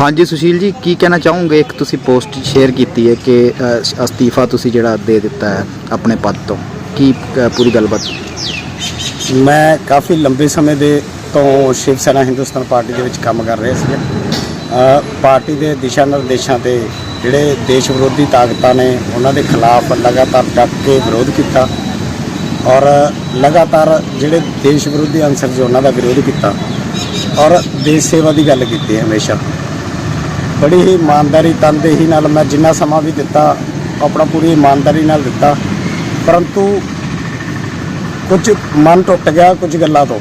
ਹਾਂਜੀ ਸੁਸ਼ੀਲ ਜੀ ਕੀ ਕਹਿਣਾ ਚਾਹੋਗੇ? ਇੱਕ ਤੁਸੀਂ ਪੋਸਟ ਸ਼ੇਅਰ ਕੀਤੀ ਹੈ ਕਿ ਅ, ਅਸਤੀਫਾ ਤੁਸੀਂ ਜਿਹੜਾ ਦੇ ਦਿੱਤਾ ਹੈ ਆਪਣੇ ਪਦ ਤੋਂ। ਕੀ ਅ, ਪੂਰੀ ਗੱਲਬਾਤ? ਮੈਂ ਕਾਫੀ ਲੰਬੇ ਸਮੇਂ ਦੇ ਤੋਂ ਸ਼ਿਵ ਸੈਨਾ ਹਿੰਦੁਸਤਾਨ ਪਾਰਟੀ ਦੇ ਵਿੱਚ ਕੰਮ ਕਰ ਰਿਹਾ ਸੀ ਪਾਰਟੀ ਦੇ ਦਿਸ਼ਾ ਨਿਰਦੇਸ਼ਾਂ ਤੇ ਜਿਹੜੇ ਦੇਸ਼ ਵਿਰੋਧੀ ਤਾਕਤਾਂ ਨੇ ਉਹਨਾਂ ਦੇ ਖਿਲਾਫ ਲਗਾਤਾਰ ਡਟ ਕੇ ਵਿਰੋਧ ਕੀਤਾ ਔਰ ਲਗਾਤਾਰ ਜਿਹੜੇ ਦੇਸ਼ ਵਿਰੋਧੀ ਅਨਸਰ ਸੀ ਉਹਨਾਂ ਦਾ ਵਿਰੋਧ ਕੀਤਾ ਔਰ ਦੇਸ਼ ਸੇਵਾ ਦੀ ਗੱਲ ਕੀਤੀ ਹੈ ਹਮੇਸ਼ਾ। ਬੜੀ ਹੀ ਇਮਾਨਦਾਰੀ ਤਨਦੇਹੀ ਨਾਲ ਮੈਂ ਜਿੰਨਾ ਸਮਾਂ ਵੀ ਦਿੱਤਾ, ਆਪਣਾ ਪੂਰੀ ਇਮਾਨਦਾਰੀ ਨਾਲ ਦਿੱਤਾ। ਪਰੰਤੂ ਕੁਝ ਮਨ ਟੁੱਟ ਗਿਆ, ਕੁਝ ਗੱਲਾਂ ਤੋਂ।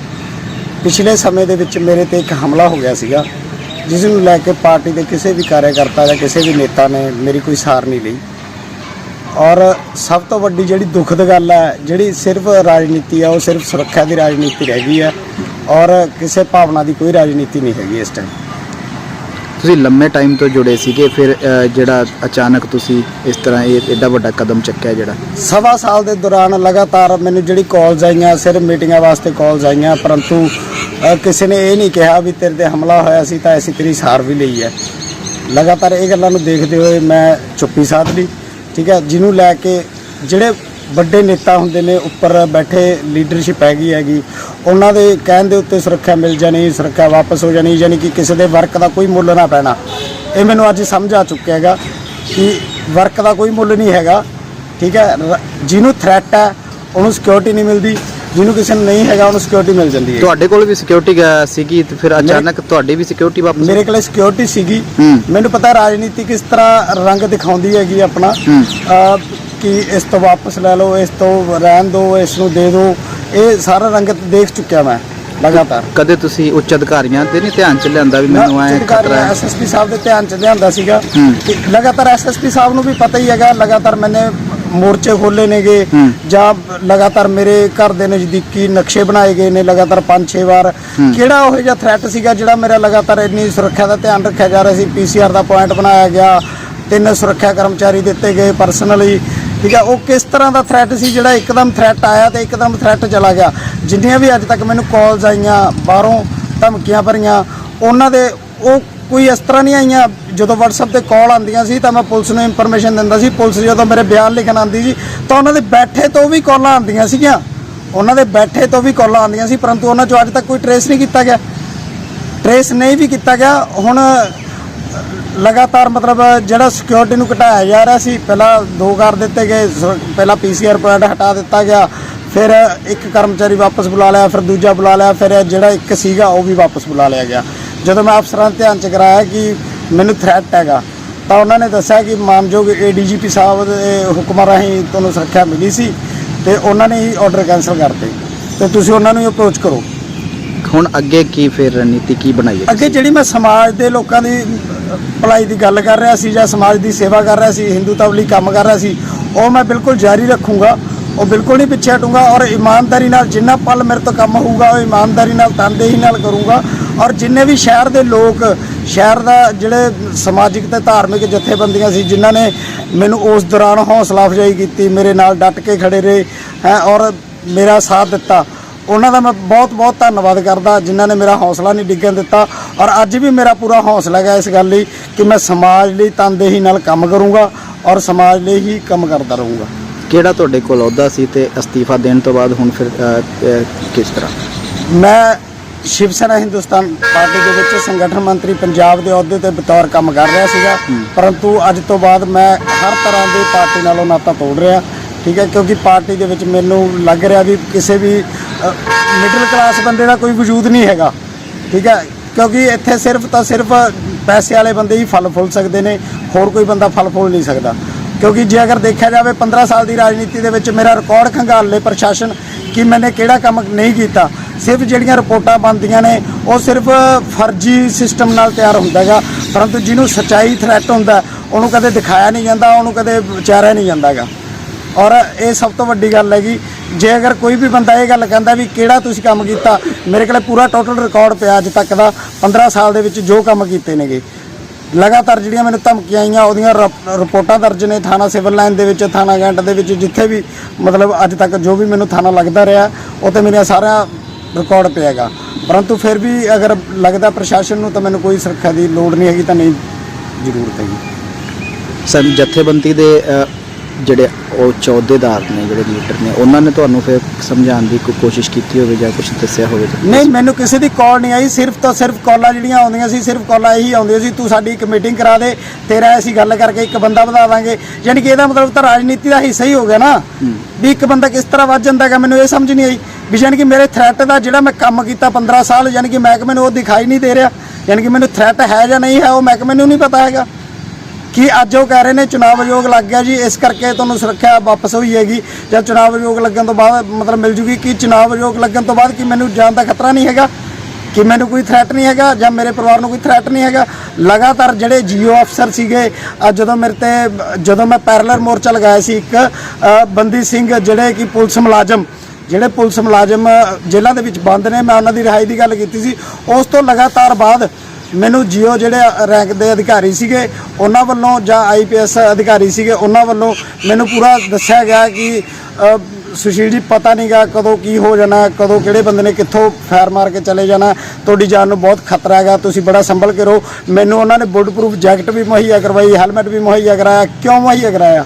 ਪਿਛਲੇ ਸਮੇਂ ਦੇ ਵਿੱਚ ਮੇਰੇ ਤੇ ਇੱਕ ਹਮਲਾ ਹੋ ਗਿਆ ਸੀਗਾ, ਜਿਸ ਨੂੰ ਲੈ ਕੇ ਪਾਰਟੀ ਦੇ ਕਿਸੇ ਵੀ ਕਾਰਜਕਰਤਾ ਜਾਂ ਕਿਸੇ ਵੀ ਨੇਤਾ ਨੇ ਮੇਰੀ ਕੋਈ ਸਾਰ ਨਹੀਂ ਲਈ। ਔਰ ਸਭ ਤੋਂ ਵੱਡੀ ਜਿਹੜੀ ਦੁਖਦ ਗੱਲ ਹੈ, ਜਿਹੜੀ ਸਿਰਫ ਰਾਜਨੀਤੀ ਹੈ, ਉਹ ਸਿਰਫ ਸੁਰੱਖਿਆ ਦੀ ਰਾਜਨੀਤੀ ਰਹਿ ਗਈ ਹੈ। ਔਰ ਕਿਸੇ ਭਾਵਨਾ ਦੀ ਕੋਈ ਰਾਜਨੀਤੀ ਨਹੀਂ ਹੈਗੀ ਇਸ ਟਾਈਮ ਤੁਸੀਂ ਲੰਮੇ ਟਾਈਮ ਤੋਂ ਜੁੜੇ ਸੀਗੇ ਫਿਰ ਅ, ਜਿਹੜਾ ਅਚਾਨਕ ਤੁਸੀਂ ਇਸ ਤਰ੍ਹਾਂ ਇਹ ਐਡਾ ਵੱਡਾ ਕਦਮ ਚੱਕਿਆ ਜਿਹੜਾ? ਸਵਾ ਸਾਲ ਦੇ ਦੌਰਾਨ ਲਗਾਤਾਰ ਮੈਨੂੰ ਜਿਹੜੀ ਕਾਲਸ ਆਈਆਂ ਸਿਰਫ ਮੀਟਿੰਗਾਂ ਵਾਸਤੇ ਕਾਲਸ ਆਈਆਂ ਪਰੰਤੂ ਅ, ਕਿਸੇ ਨੇ ਇਹ ਨਹੀਂ ਕਿਹਾ ਵੀ ਤੇਰੇ ਤੇ ਹਮਲਾ ਹੋਇਆ ਸੀ ਤਾਂ ਅਸੀਂ ਤੇਰੀ ਸਾਰ ਵੀ ਲਈ ਹੈ। ਲਗਾਤਾਰ ਇਹ ਗੱਲਾਂ ਨੂੰ ਦੇਖਦੇ ਹੋਏ ਮੈਂ ਚੁੱਪੀ ਸਾਧ ਲਈ ਠੀਕ ਹੈ ਜਿਹਨੂੰ ਲੈ ਕੇ ਜਿਹੜੇ ਵੱਡੇ ਨੇਤਾ ਹੁੰਦੇ ਨੇ ਉੱਪਰ ਬੈਠੇ ਲੀਡਰਸ਼ਿਪ ਹੈਗੀ ਹੈਗੀ ਉਹਨਾਂ ਦੇ ਕਹਿਣ ਦੇ ਉੱਤੇ ਸੁਰੱਖਿਆ ਮਿਲ ਜਾਣੀ ਸੁਰੱਖਿਆ ਵਾਪਸ ਹੋ ਜਾਣੀ ਯਾਨੀ ਕਿ ਕਿਸੇ ਦੇ ਵਰਕ ਦਾ ਕੋਈ ਮੁੱਲ ਨਾ ਪੈਣਾ। ਇਹ ਮੈਨੂੰ ਅੱਜ ਸਮਝ ਆ ਚੁੱਕਿਆ ਹੈਗਾ ਕਿ ਵਰਕ ਦਾ ਕੋਈ ਮੁੱਲ ਨਹੀਂ ਹੈਗਾ ਠੀਕ ਹੈ? ਰ- ਜਿਹਨੂੰ ਥ੍ਰੈਟ ਹੈ ਉਹਨੂੰ ਸਿਕਿਉਰਿਟੀ ਨਹੀਂ ਮਿਲਦੀ ਜਿਹਨੂੰ ਕਿਸੇ ਨੂੰ ਨਹੀਂ ਹੈਗਾ ਉਹਨੂੰ ਸਿਕਿਉਰਿਟੀ ਮਿਲ ਜਾਂਦੀ ਹੈ। ਤੁਹਾਡੇ ਕੋਲ ਵੀ ਸਿਕਿਉਰਿਟੀ ਸੀਗੀ ਤੇ ਫਿਰ ਅਚਾਨਕ ਤੁਹਾਡੀ ਵੀ ਸਿਕਿਉਰਿਟੀ ਵਾਪਸ ਮੇਰੇ ਕੋਲ ਸਿਕਿਉਰਿਟੀ ਸੀਗੀ। ਹੂੰ। ਮੈਨੂੰ ਪਤਾ ਰਾਜਨੀਤੀ ਕਿਸ ਤਰ੍ਹਾਂ ਰੰਗ ਦਿਖਾਉਂਦੀ ਹੈਗੀ ਆਪਣਾ। ਹੂੰ। ਅਹ, ਕਿ ਇਸ ਤੋਂ ਵਾਪਸ ਲੈ ਲਓ ਇਸ ਤੋਂ ਰਹਿਣ ਦਿਓ ਇਸ ਨੂੰ ਦੇ ਦਿਓ। ਇਹ ਸਾਰਾ ਰੰਗ ਦੇਖ ਚੁੱਕਿਆ ਮੈਂ ਲਗਾਤਾਰ। ਕਦੇ ਤੁਸੀਂ ਉੱਚ ਅਧਿਕਾਰੀਆਂ ਤੇ ਨਹੀਂ ਧਿਆਨ ਚ ਲਿਆਂਦਾ ਵੀ ਮੈਨੂੰ ਐ ਖਤਰਾ ਹੈ? ਐਸਐਸਪੀ ਸਾਹਿਬ ਦੇ ਧਿਆਨ ਚ ਲਿਆਂਦਾ ਸੀਗਾ। ਕਿ ਲਗਾਤਾਰ ਐਸਐਸਪੀ ਸਾਹਿਬ ਨੂੰ ਵੀ ਪਤਾ ਹੀ ਹੈਗਾ ਲਗਾਤਾਰ ਮੈਨੇ ਮੋਰਚੇ ਖੋਲੇ ਨੇਗੇ। ਜਾਂ ਲਗਾਤਾਰ ਮੇਰੇ ਘਰ ਦੇ ਨਜ਼ਦੀਕੀ ਨਕਸ਼ੇ ਬਣਾਏ ਗਏ ਨੇ ਲਗਾਤਾਰ 5-6 ਵਾਰ। ਕਿਹੜਾ ਉਹ ਜਿਹਾ ਥ੍ਰੈਟ ਸੀਗਾ ਜਿਹੜਾ ਮੇਰਾ ਲਗਾਤਾਰ ਇੰਨੀ ਸੁਰੱਖਿਆ ਦਾ ਧਿਆਨ ਰੱਖਿਆ ਜਾ ਰਿਹਾ ਸੀ? ਪੀਸੀਆਰ ਦਾ ਪੁਆਇੰਟ ਬਣਾਇਆ ਗਿਆ ਤਿੰਨ ਸੁਰੱਖਿਆ ਕਰਮਚਾਰੀ ਦਿੱਤੇ ਗਏ ਪਰਸਨਲੀ ਠੀਕ ਹੈ, ਉਹ ਕਿਸ ਤਰ੍ਹਾਂ ਦਾ ਥ੍ਰੈਟ ਸੀ ਜਿਹੜਾ ਇੱਕਦਮ ਥ੍ਰੈਟ ਆਇਆ ਤੇ ਇੱਕਦਮ ਥ੍ਰੈਟ ਚਲਾ ਗਿਆ? ਜਿੰਨੀਆਂ ਵੀ ਅੱਜ ਤੱਕ ਮੈਨੂੰ ਕਾਲਸ ਆਈਆਂ, ਬਾਹਰੋਂ ਧਮਕੀਆਂ ਭਰੀਆਂ, ਉਹਨਾਂ ਦੇ ਉਹ ਕੋਈ ਇਸ ਤਰ੍ਹਾਂ ਨਹੀਂ ਆਈਆਂ। ਜਦੋਂ WhatsApp ਤੇ ਕਾਲ ਆਉਂਦੀਆਂ ਸੀ ਤਾਂ ਮੈਂ ਪੁਲਿਸ ਨੂੰ ਇਨਫੋਰਮੇਸ਼ਨ ਦਿੰਦਾ ਸੀ। ਪੁਲਿਸ ਜਦੋਂ ਮੇਰੇ ਬਿਆਨ ਲਿਖਣ ਆਉਂਦੀ ਸੀ, ਤਾਂ ਉਹਨਾਂ ਦੇ ਬੈਠੇ ਤੋਂ ਵੀ ਕਾਲਾਂ ਆਉਂਦੀਆਂ ਸੀਗੀਆਂ। ਉਹਨਾਂ ਦੇ ਬੈਠੇ ਤੋਂ ਵੀ ਕਾਲਾਂ ਆਉਂਦੀਆਂ ਸੀ, ਪਰੰਤੂ ਉਹਨਾਂ ਚੋਂ ਅੱਜ ਤੱਕ ਕੋਈ ਟਰੇਸ ਨਹੀਂ ਕੀਤਾ ਗਿਆ। ਟਰੇਸ ਨਹੀਂ ਵੀ ਕੀਤਾ ਗਿਆ। ਹੁਣ ਲਗਾਤਾਰ ਮਤਲਬ ਜਿਹੜਾ ਸਿਕਿਉਰਿਟੀ ਨੂੰ ਘਟਾਇਆ ਜਾ ਰਿਹਾ ਸੀ ਪਹਿਲਾਂ ਦੋ ਕਰ ਦਿੱਤੇ ਗਏ ਸ- ਪਹਿਲਾਂ ਪੀਸੀਆਰ ਪੁਆਇੰਟ ਹਟਾ ਦਿੱਤਾ ਗਿਆ ਫਿਰ ਇੱਕ ਕਰਮਚਾਰੀ ਵਾਪਸ ਬੁਲਾ ਲਿਆ ਫਿਰ ਦੂਜਾ ਬੁਲਾ ਲਿਆ ਫਿਰ ਜਿਹੜਾ ਇੱਕ ਸੀਗਾ ਉਹ ਵੀ ਵਾਪਸ ਬੁਲਾ ਲਿਆ ਗਿਆ। ਜਦੋਂ ਮੈਂ ਅਫਸਰਾਂ ਦੇ ਧਿਆਨ ਚ ਕਰਾਇਆ ਕਿ ਮੈਨੂੰ ਥ੍ਰੈਟ ਹੈਗਾ ਤਾਂ ਉਹਨਾਂ ਨੇ ਦੱਸਿਆ ਕਿ ਮਾਨਯੋਗ ਏਡੀਜੀਪੀ ਸਾਹਿਬ ਦੇ ਹੁਕਮਾਂ ਰਾਹੀਂ ਤੁਹਾਨੂੰ ਸੁਰੱਖਿਆ ਮਿਲੀ ਸੀ ਤੇ ਉਹਨਾਂ ਨੇ ਹੀ ਆਰਡਰ ਕੈਨਸਲ ਕਰਤੇ। ਤੇ ਤੁਸੀਂ ਉਹਨਾਂ ਨੂੰ ਅਪਰੋਚ ਕਰੋ। ਹੁਣ ਅੱਗੇ ਕੀ ਫਿਰ ਰਣਨੀਤੀ ਕੀ ਬਣਾਈ ਹੈ ਅੱਗੇ ਜਿਹੜੀ ਮੈਂ ਸਮਾਜ ਦੇ ਲੋਕਾਂ ਦੀ ਭਲਾਈ ਦੀ ਗੱਲ ਕਰ ਰਿਹਾ ਸੀ ਜਾਂ ਸਮਾਜ ਦੀ ਸੇਵਾ ਕਰ ਰਿਹਾ ਸੀ ਹਿੰਦੂਤਵ ਲਈ ਕੰਮ ਕਰ ਰਿਹਾ ਸੀ, ਉਹ ਮੈਂ ਬਿਲਕੁਲ ਜਾਰੀ ਰੱਖੂੰਗਾ, ਉਹ ਬਿਲਕੁਲ ਨਹੀਂ ਪਿੱਛੇ ਹਟੂੰਗਾ ਔਰ ਇਮਾਨਦਾਰੀ ਨਾਲ ਜਿੰਨਾ ਪਲ ਮੇਰੇ ਤੋਂ ਕੰਮ ਹੋਊਗਾ, ਉਹ ਇਮਾਨਦਾਰੀ ਨਾਲ, ਤਨਦੇਹੀ ਨਾਲ ਕਰੂੰਗਾ ਔਰ ਜਿੰਨੇ ਵੀ ਸ਼ਹਿਰ ਦੇ ਲੋਕ, ਸ਼ਹਿਰ ਦਾ ਜਿਹੜੇ ਸਮਾਜਿਕ ਤੇ ਧਾਰਮਿਕ ਜਥੇਬੰਦੀਆਂ ਸੀ, ਜਿਨ੍ਹਾਂ ਨੇ ਮੈਨੂੰ ਉਸ ਦੌਰਾਨ ਹੌਸਲਾ ਅਫਜ਼ਾਈ ਕੀਤੀ, ਮੇਰੇ ਨਾਲ ਡਟ ਕੇ ਖੜੇ ਰਹੇ, ਹੈ, ਔਰ ਮੇਰਾ ਸਾਥ ਦਿੱਤਾ ਉਹਨਾਂ ਦਾ ਮੈਂ ਬਹੁਤ ਬਹੁਤ ਧੰਨਵਾਦ ਕਰਦਾ ਜਿਨ੍ਹਾਂ ਨੇ ਮੇਰਾ ਹੌਸਲਾ ਨਹੀਂ ਡਿੱਗਣ ਦਿੱਤਾ ਔਰ ਅੱਜ ਵੀ ਮੇਰਾ ਪੂਰਾ ਹੌਸਲਾ ਹੈ ਇਸ ਗੱਲ ਲਈ ਕਿ ਮੈਂ ਸਮਾਜ ਲਈ ਤਨਦੇਹੀ ਨਾਲ ਕੰਮ ਕਰੂੰਗਾ ਔਰ ਸਮਾਜ ਲਈ ਹੀ ਕੰਮ ਕਰਦਾ ਰਹੂੰਗਾ। ਕਿਹੜਾ ਤੁਹਾਡੇ ਕੋਲ ਅਹੁਦਾ ਸੀ ਤੇ ਅਸਤੀਫਾ ਦੇਣ ਤੋਂ ਬਾਅਦ ਹੁਣ ਫਿਰ ਕਿਸ ਤਰ੍ਹਾਂ? ਮੈਂ ਸ਼ਿਵ ਸੈਨਾ ਹਿੰਦੁਸਤਾਨ ਪਾਰਟੀ ਦੇ ਵਿੱਚ ਸੰਗਠਨ ਮੰਤਰੀ ਪੰਜਾਬ ਦੇ ਅਹੁਦੇ ਤੇ ਬਤੌਰ ਕੰਮ ਕਰ ਰਿਹਾ ਸੀਗਾ। ਪਰੰਤੂ ਅੱਜ ਤੋਂ ਬਾਅਦ ਮੈਂ ਹਰ ਤਰ੍ਹਾਂ ਦੇ ਪਾਰਟੀ ਨਾਲੋਂ ਨਾਤਾ ਤੋੜ ਰਿਹਾ। ਠੀਕ ਹੈ ਕਿਉਂਕਿ ਪਾਰਟੀ ਦੇ ਵਿੱਚ ਮੈਨੂੰ ਲੱਗ ਰਿਹਾ ਵੀ ਕਿਸੇ ਵੀ ਮਿਡਲ ਕਲਾਸ ਬੰਦੇ ਦਾ ਕੋਈ ਵਜੂਦ ਨਹੀਂ ਹੈਗਾ, ਠੀਕ ਹੈ? ਕਿਉਂਕਿ ਇੱਥੇ ਸਿਰਫ ਤਾਂ ਸਿਰਫ ਪੈਸੇ ਵਾਲੇ ਬੰਦੇ ਹੀ ਫਲ ਫੁੱਲ ਸਕਦੇ ਨੇ, ਹੋਰ ਕੋਈ ਬੰਦਾ ਫਲ ਫੁੱਲ ਨਹੀਂ ਸਕਦਾ। ਕਿਉਂਕਿ ਜੇ ਅਗਰ ਦੇਖਿਆ ਜਾਵੇ 15 ਸਾਲ ਦੀ ਰਾਜਨੀਤੀ ਦੇ ਵਿੱਚ ਮੇਰਾ ਰਿਕਾਰਡ ਖੰਗਾਲ ਲੇ ਪ੍ਰਸ਼ਾਸਨ ਕਿ ਮੈਨੇ ਕਿਹੜਾ ਕੰਮ ਨਹੀਂ ਕੀਤਾ। ਸਿਰਫ ਜਿਹੜੀਆਂ ਰਿਪੋਰਟਾਂ ਬਣਦੀਆਂ ਨੇ, ਉਹ ਸਿਰਫ ਫਰਜ਼ੀ ਸਿਸਟਮ ਨਾਲ ਤਿਆਰ ਹੁੰਦਾ ਹੈਗਾ, ਪਰੰਤੂ ਜਿਹਨੂੰ ਸਚਾਈ ਥ੍ਰੈਟ ਹੁੰਦਾ, ਉਹਨੂੰ ਕਦੇ ਦਿਖਾਇਆ ਨਹੀਂ ਜਾਂਦਾ, ਉਹਨੂੰ ਕਦੇ ਵਿਚਾਰਿਆ ਨਹੀਂ ਜਾਂਦਾ ਹੈਗਾ। ਔਰ ਇਹ ਸਭ ਤੋਂ ਵੱਡੀ ਗੱਲ ਹੈਗੀ ਜੇ ਅਗਰ ਕੋਈ ਵੀ ਬੰਦਾ ਇਹ ਗੱਲ ਕਹਿੰਦਾ ਵੀ ਕਿਹੜਾ ਤੁਸੀਂ ਕੰਮ ਕੀਤਾ, ਮੇਰੇ ਕੋਲੇ ਪੂਰਾ ਟੋਟਲ ਰਿਕਾਰਡ ਪਿਆ ਅੱਜ ਤੱਕ ਦਾ 15 ਸਾਲ ਦੇ ਵਿੱਚ ਜੋ ਕੰਮ ਕੀਤੇ ਨੇਗੇ। ਲਗਾਤਾਰ ਜਿਹੜੀਆਂ ਮੈਨੂੰ ਧਮਕੀਆਂ ਆਈਆਂ, ਉਹਦੀਆਂ ਰਪ- ਰਿਪੋਰਟਾਂ ਦਰਜ ਨੇ ਥਾਣਾ ਸਿਵਲ ਲਾਈਨ ਦੇ ਵਿੱਚ, ਥਾਣਾ ਗੈਂਟ ਦੇ ਵਿੱਚ, ਜਿੱਥੇ ਵੀ ਮਤਲਬ ਅੱਜ ਤੱਕ ਜੋ ਵੀ ਮੈਨੂੰ ਥਾਣਾ ਲੱਗਦਾ ਰਿਹਾ, ਉਹ ਤੇ ਮੇਰੀਆਂ ਸਾਰੀਆਂ ਰਿਕਾਰਡ ਪਿਆਗਾ ਪਰੰਤੂ ਫਿਰ ਵੀ ਅਗਰ ਲੱਗਦਾ ਪ੍ਰਸ਼ਾਸਨ ਨੂੰ ਤਾਂ ਮੈਨੂੰ ਕੋਈ ਸੁਰੱਖਿਆ ਦੀ ਲੋੜ ਨਹੀਂ ਹੈਗੀ, ਤਾਂ ਨਹੀਂ ਜ਼ਰੂਰਤ ਹੈਗੀ। ਸਨ ਜਥੇਬੰਦੀ ਦੇ ਜਿਹੜੇ ਉਹ ਚੌਧੇਦਾਰ ਨੇ ਜਿਹੜੇ ਲੀਡਰ ਨੇ ਉਹਨਾਂ ਨੇ ਤੁਹਾਨੂੰ ਫਿਰ ਸਮਝਾਉਣ ਦੀ ਕੋਈ ਕੋਸ਼ਿਸ਼ ਕੀਤੀ ਹੋਵੇ ਜਾਂ ਕੁਝ ਦੱਸਿਆ ਹੋਵੇ ਤਾਂ? ਨਹੀਂ ਮੈਨੂੰ ਕਿਸੇ ਦੀ ਕਾਲ ਨਹੀਂ ਆਈ ਸਿਰਫ ਤਾਂ ਸਿਰਫ ਕਾਲਾਂ ਜਿਹੜੀਆਂ ਆਉਂਦੀਆਂ ਸੀ ਸਿਰਫ ਕਾਲਾਂ ਇਹੀ ਆਉਂਦੀਆਂ ਸੀ ਤੂੰ ਸਾਡੀ ਇੱਕ ਮੀਟਿੰਗ ਕਰਾ ਦੇ ਤੇਰਾ ਅਸੀਂ ਗੱਲ ਕਰਕੇ ਇੱਕ ਬੰਦਾ ਵਧਾ ਦਾਂਗੇ। ਯਾਨੀ ਕਿ ਇਹਦਾ ਮਤਲਬ ਤਾਂ ਰਾਜਨੀਤੀ ਦਾ ਹਿੱਸਾ ਹੀ ਹੋ ਗਿਆ ਨਾ ਵੀ ਇੱਕ ਬੰਦਾ ਕਿਸ ਤਰ੍ਹਾਂ ਵੱਧ ਜਾਂਦਾ ਹੈਗਾ ਮੈਨੂੰ ਇਹ ਸਮਝ ਨਹੀਂ ਆਈ। ਵੀ ਯਾਨੀ ਕਿ ਮੇਰੇ ਥ੍ਰੈਟ ਦਾ ਜਿਹੜਾ ਮੈਂ ਕੰਮ ਕੀਤਾ 15 ਸਾਲ ਯਾਨੀ ਕਿ ਮਹਿਕਮੇ ਨੂੰ ਉਹ ਦਿਖਾਈ ਨਹੀਂ ਦੇ ਰਿਹਾ। ਯਾਨੀ ਕਿ ਮੈਨੂੰ ਥ੍ਰੈਟ ਹੈ ਜਾਂ ਨਹੀਂ ਹੈ ਉਹ ਮਹਿਕਮੇ ਨੂੰ ਨਹੀਂ ਪਤਾ ਹੈਗਾ। ਕਿ ਅੱਜ ਉਹ ਕਹਿ ਰਹੇ ਨੇ ਚੁਣਾਵ ਆਯੋਗ ਲੱਗ ਗਿਆ ਜੀ, ਇਸ ਕਰਕੇ ਤੁਹਾਨੂੰ ਸੁਰੱਖਿਆ ਵਾਪਸ ਹੋਈ ਹੈਗੀ। ਜਾਂ ਚੁਣਾਵ ਆਯੋਗ ਲੱਗਣ ਤੋਂ ਬਾਅਦ ਮਤਲਬ ਮਿਲ ਜੂਗੀ ਕਿ ਚੁਣਾਵ ਆਯੋਗ ਲੱਗਣ ਤੋਂ ਬਾਅਦ ਕਿ ਮੈਨੂੰ ਜਾਨ ਦਾ ਖਤਰਾ ਨਹੀਂ ਹੈਗਾ, ਕਿ ਮੈਨੂੰ ਕੋਈ ਥ੍ਰੈਟ ਨਹੀਂ ਹੈਗਾ, ਜਾਂ ਮੇਰੇ ਪਰਿਵਾਰ ਨੂੰ ਕੋਈ ਥ੍ਰੈਟ ਨਹੀਂ ਹੈਗਾ। ਲਗਾਤਾਰ ਜਿਹੜੇ ਜੀਓ ਅਫਸਰ ਸੀਗੇ ਜਦੋਂ ਮੇਰੇ ਤੇ, ਜਦੋਂ ਮੈਂ ਪੈਰਲਰ ਮੋਰਚਾ ਲਗਾਇਆ ਸੀ ਇੱਕ ਬੰਦੀ ਸਿੰਘ, ਜਿਹੜੇ ਕਿ ਪੁਲਿਸ ਮੁਲਾਜ਼ਮ, ਜਿਹੜੇ ਪੁਲਿਸ ਮੁਲਾਜ਼ਮ ਜੇਲ੍ਹਾਂ ਦੇ ਵਿੱਚ ਬੰਦ ਨੇ, ਮੈਂ ਉਹਨਾਂ ਦੀ ਰਿਹਾਈ ਦੀ ਗੱਲ ਕੀਤੀ ਸੀ। ਉਸ ਤੋਂ ਲਗਾਤਾਰ ਬਾਅਦ ਮੈਨੂੰ ਜੀਓ ਜਿਹੜੇ ਰੈਂਕ ਦੇ ਅਧਿਕਾਰੀ ਸੀਗੇ ਉਹਨਾਂ ਵੱਲੋਂ ਜਾਂ ਆਈਪੀਐਸ ਅਧਿਕਾਰੀ ਸੀਗੇ ਉਹਨਾਂ ਵੱਲੋਂ ਮੈਨੂੰ ਪੂਰਾ ਦੱਸਿਆ ਗਿਆ ਕਿ ਅ, ਸੁਸ਼ੀਲ ਜੀ ਪਤਾ ਨਹੀਂਗਾ ਕਦੋਂ ਕੀ ਹੋ ਜਾਣਾ ਕਦੋਂ ਕਿਹੜੇ ਬੰਦੇ ਨੇ ਕਿੱਥੋਂ ਫਾਇਰ ਮਾਰ ਕੇ ਚਲੇ ਜਾਣਾ। ਤੁਹਾਡੀ ਜਾਨ ਨੂੰ ਬਹੁਤ ਖਤਰਾ ਹੈਗਾ ਤੁਸੀਂ ਬੜਾ ਸੰਭਲ ਕੇ ਰਹੋ। ਮੈਨੂੰ ਉਹਨਾਂ ਨੇ ਬੁੱਡ ਪ੍ਰੂਫ ਜੈਕਟ ਵੀ ਮੁਹੱਈਆ ਕਰਵਾਈ ਹੈਲਮਟ ਵੀ ਮੁਹੱਈਆ ਕਰਾਇਆ। ਕਿਉਂ ਮੁਹੱਈਆ ਕਰਾਇਆ?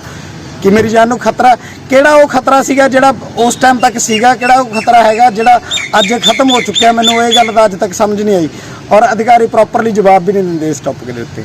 ਕਿ ਮੇਰੀ ਜਾਨ ਨੂੰ ਖਤਰਾ ਕਿਹੜਾ ਉਹ ਖਤਰਾ ਸੀਗਾ ਜਿਹੜਾ ਉਸ ਟਾਈਮ ਤੱਕ ਸੀਗਾ? ਕਿਹੜਾ ਉਹ ਖਤਰਾ ਹੈਗਾ ਜਿਹੜਾ ਅੱਜ ਖਤਮ ਹੋ ਚੁੱਕਿਆ? ਮੈਨੂੰ ਇਹ ਗੱਲ ਦਾ ਅੱਜ ਤੱਕ ਸਮਝ ਨਹੀਂ ਆਈ। ਔਰ ਅਧਿਕਾਰੀ ਪ੍ਰੋਪਰਲੀ ਜਵਾਬ ਵੀ ਨਹੀਂ ਦਿੰਦੇ ਇਸ ਟੌਪਿਕ ਦੇ ਉੱਤੇ।